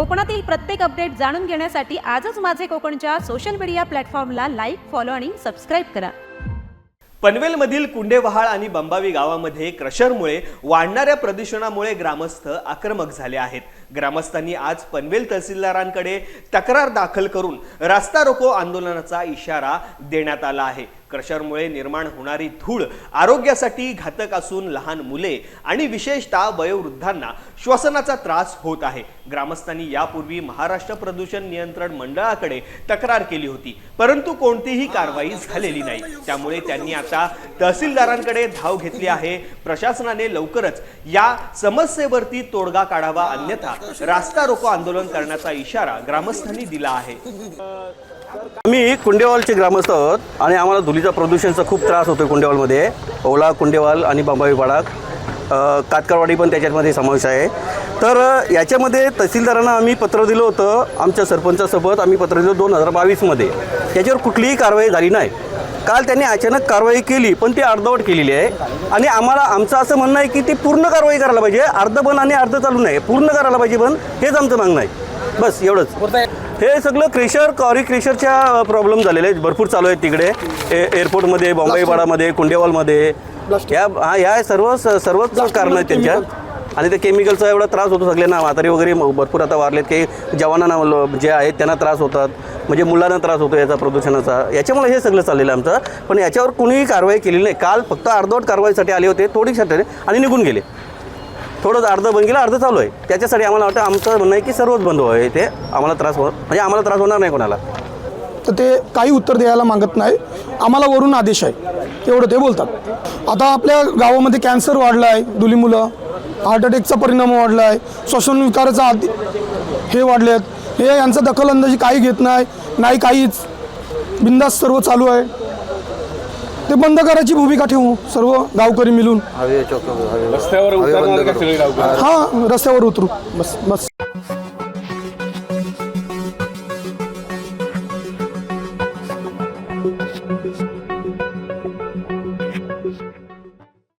कोकणातील प्रत्येक अपडेट जाणून घेण्यासाठी आजच माझे कोकणच्या सोशल मीडिया प्लॅटफॉर्मला लाईक फॉलो आणि सबस्क्राईब करा. पनवेलमधील कुंडेवहाळ आणि बंबावी गावामध्ये क्रशरमुळे वाढणाऱ्या प्रदूषणामुळे ग्रामस्थ आक्रमक झाले आहेत. ग्रामस्थांनी आज पनवेल तहसीलदारांकडे तक्रार दाखल करून रास्ता रोको आंदोलनाचा इशारा देण्यात आला आहे. क्रशरमुळे निर्माण होणारी धूळ आरोग्यासाठी घातक असून लहान मुले आणि विशेषतः वयोवृद्धांना श्वसनाचा त्रास होत आहे. ग्रामस्थांनी यापूर्वी महाराष्ट्र प्रदूषण नियंत्रण मंडळाकडे तक्रार केली होती परंतु कोणतीही कारवाई झालेली नाही. त्यामुळे त्यांनी आता तहसीलदारांकडे धाव घेतली आहे. प्रशासनाने लवकरच या समस्येवरती तोडगा काढावा अन्यथा रास्ता रोको आंदोलन करण्याचा इशारा ग्रामस्थांनी दिला आहे. आम्ही कुंडेवालचे ग्रामस्थ आहोत आणि आम्हाला धुली धुलीचा प्रदूषणचा खूप त्रास होतो कुंडेवालमध्ये. ओला कुंडेवाल आणि बंबाई पाडाक कातकरवाडी पण त्याच्यामध्ये समावेश आहे. तर याच्यामध्ये तहसीलदारांना आम्ही पत्र दिलं होतं आमच्या सरपंचासोबत आम्ही पत्र दिलं दोन हजार बावीसमध्ये. याच्यावर कुठलीही कारवाई झाली नाही. काल त्यांनी अचानक कारवाई केली पण ती अर्धवट केलेली आहे. आणि आम्हाला आमचं असं म्हणणं आहे की ती पूर्ण कारवाई करायला पाहिजे. अर्ध बंद आणि अर्ध चालू नाही. पूर्ण करायला पाहिजे बंद हेच आमचं मागणं आहे. बस एवढंच. हे सगळं क्रेशर कॉरी क्रेशरच्या प्रॉब्लेम झालेले आहेत. भरपूर चालू आहेत तिकडे. ए एअरपोर्टमध्ये बॉम्बेपाडामध्ये कुंडेवालमध्ये. या हा या सर्व सर्वच कारण आहेत त्यांच्या. आणि ते केमिकलचा एवढा त्रास होतो सगळ्यांना. म्हातारी वगैरे भरपूर आता वारलेत की जवानांना जे आहेत त्यांना त्रास होतात. म्हणजे मुलांना त्रास होतो याचा प्रदूषणाचा. याच्यामुळे हे सगळं चाललेलं आमचं. पण याच्यावर कुणीही कारवाई केलेली नाही. काल फक्त अर्धवट कारवाईसाठी आले होते थोडीसाठी आणि निघून गेले. थोडंच अर्ध बंद गेलं अर्ध चालू आहे. त्याच्यासाठी आम्हाला वाटतं आमचं म्हणणं आहे की सर्वच बंद व्हावे ते आम्हाला त्रास हो म्हणजे आम्हाला त्रास होणार नाही कोणाला. तर ते काही उत्तर द्यायला मागत नाही. आम्हाला वरून आदेश आहे. एवढं ते बोलतात. आता आपल्या गावामध्ये कॅन्सर वाढला आहे दुली मुलं हार्ट अटॅकचा परिणाम वाढला आहे श्वसन विकाराचा आधी हे वाढले आहेत हे यांचा दखलंदाजी काही घेत नाही नाही काहीच. बिंदास सर्व चालू आहे. ते बंद करायची भूमिका ठेवू सर्व गावकरी मिळून. रस्त्यावर हा रस्त्यावर उतरू. बस बस.